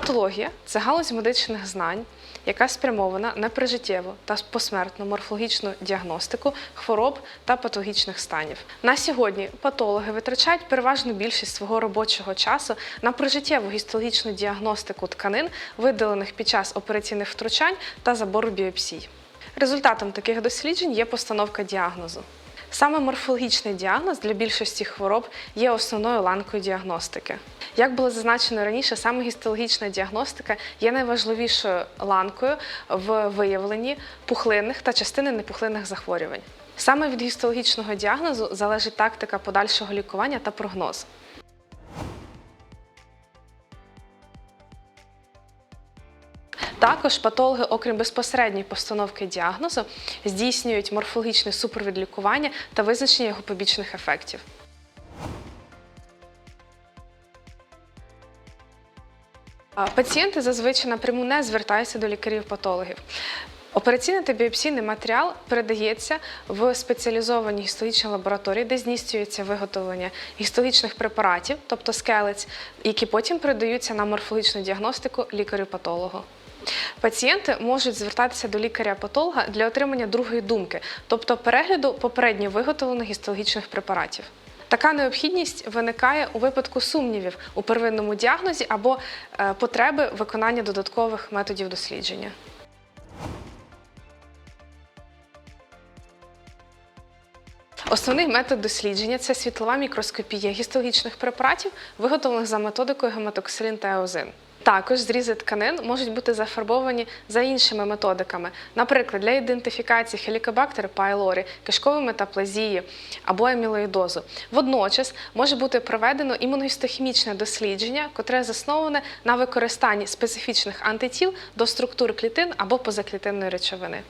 Патологія це галузь медичних знань, яка спрямована на прижиттєву та посмертну морфологічну діагностику хвороб та патологічних станів. На сьогодні патологи витрачають переважну більшість свого робочого часу на прижиттєву гістологічну діагностику тканин, видалених під час операційних втручань та забору біопсій. Результатом таких досліджень є постановка діагнозу. Саме морфологічний діагноз для більшості хвороб є основною ланкою діагностики. Як було зазначено раніше, саме гістологічна діагностика є найважливішою ланкою в виявленні пухлинних та частини непухлинних захворювань. Саме від гістологічного діагнозу залежить тактика подальшого лікування та прогноз. Також патологи, окрім безпосередньої постановки діагнозу, здійснюють морфологічний супровід лікування та визначення його побічних ефектів. Пацієнти зазвичай напряму не звертаються до лікарів-патологів. Операційний та біопсійний матеріал передається в спеціалізовані гістологічні лабораторії, де здійснюється виготовлення гістологічних препаратів, тобто скелець, які потім передаються на морфологічну діагностику лікарю-патологу. Пацієнти можуть звертатися до лікаря-патолога для отримання другої думки, тобто перегляду попередньо виготовлених гістологічних препаратів. Така необхідність виникає у випадку сумнівів у первинному діагнозі або е, потреби виконання додаткових методів дослідження. Основний метод дослідження це світлова мікроскопія гістологічних препаратів, виготовлених за методикою гематоксилін та еозин. Також зрізи тканин можуть бути зафарбовані за іншими методиками, наприклад, для ідентифікації хелікобактер пайлорі, кишкової метаплазії або амілоїдозу. Водночас може бути проведено імуногістохімічне дослідження, котре засноване на використанні специфічних антитіл до структур клітин або позаклітинної речовини.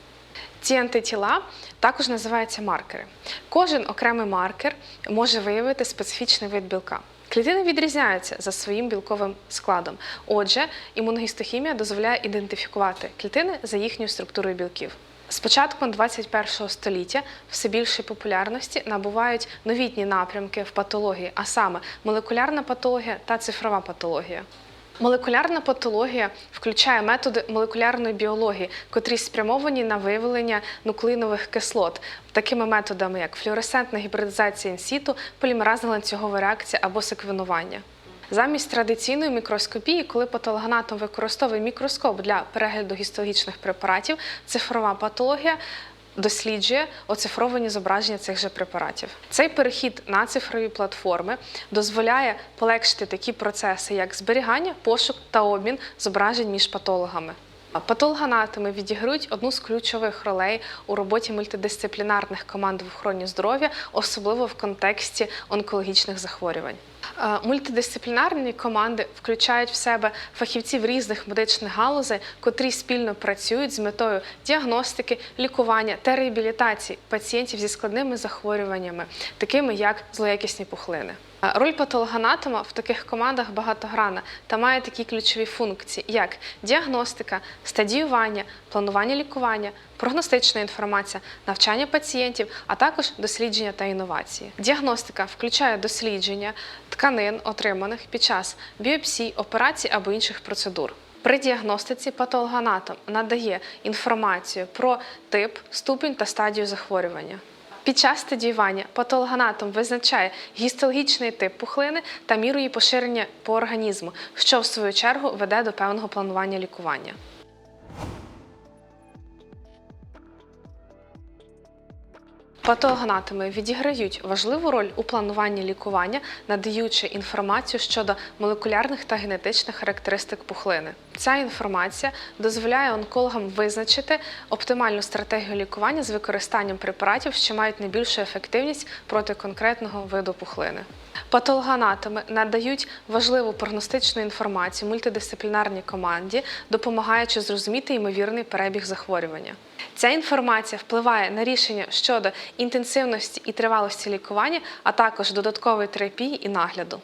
Ці антитіла також називаються маркери. Кожен окремий маркер може виявити специфічний вид білка. Клітини відрізняються за своїм білковим складом. Отже, імуногістохімія дозволяє ідентифікувати клітини за їхньою структурою білків. З початком 21 століття все більшої популярності набувають новітні напрямки в патології, а саме молекулярна патологія та цифрова патологія. Молекулярна патологія включає методи молекулярної біології, котрі спрямовані на виявлення нуклеїнових кислот, такими методами, як флюоресцентна гібридизація інсіту, полімеразна ланцюгова реакція або секвенування. Замість традиційної мікроскопії, коли патологоанатом використовує мікроскоп для перегляду гістологічних препаратів, цифрова патологія досліджує оцифровані зображення цих же препаратів. Цей перехід на цифрові платформи дозволяє полегшити такі процеси, як зберігання, пошук та обмін зображень між патологами. Патологоанатоми відіграють одну з ключових ролей у роботі мультидисциплінарних команд в охороні здоров'я, особливо в контексті онкологічних захворювань. Мультидисциплінарні команди включають в себе фахівців різних медичних галузей, котрі спільно працюють з метою діагностики, лікування та реабілітації пацієнтів зі складними захворюваннями, такими як злоякісні пухлини. Роль патологоанатома в таких командах багатогранна та має такі ключові функції, як діагностика, стадіювання, планування лікування, прогностична інформація, навчання пацієнтів, а також дослідження та інновації. Діагностика включає дослідження тканин, отриманих під час біопсій, операцій або інших процедур. При діагностиці патологоанатом надає інформацію про тип, ступінь та стадію захворювання. Під час стадіювання патологоанатом визначає гістологічний тип пухлини та міру її поширення по організму, що в свою чергу веде до певного планування лікування. Патологоанатоми відіграють важливу роль у плануванні лікування, надаючи інформацію щодо молекулярних та генетичних характеристик пухлини. Ця інформація дозволяє онкологам визначити оптимальну стратегію лікування з використанням препаратів, що мають найбільшу ефективність проти конкретного виду пухлини. Патологоанатоми надають важливу прогностичну інформацію мультидисциплінарній команді, допомагаючи зрозуміти ймовірний перебіг захворювання. Ця інформація впливає на рішення щодо інтенсивності і тривалості лікування, а також додаткової терапії і нагляду.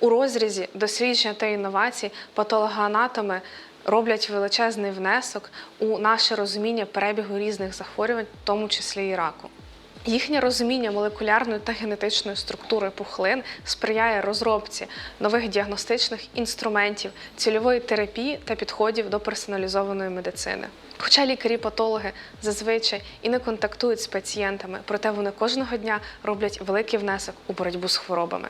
У розрізі дослідження та інновацій патологоанатоми роблять величезний внесок у наше розуміння перебігу різних захворювань, в тому числі і раку. Їхнє розуміння молекулярної та генетичної структури пухлин сприяє розробці нових діагностичних інструментів, цільової терапії та підходів до персоналізованої медицини. Хоча лікарі-патологи зазвичай і не контактують з пацієнтами, проте вони кожного дня роблять великий внесок у боротьбу з хворобами.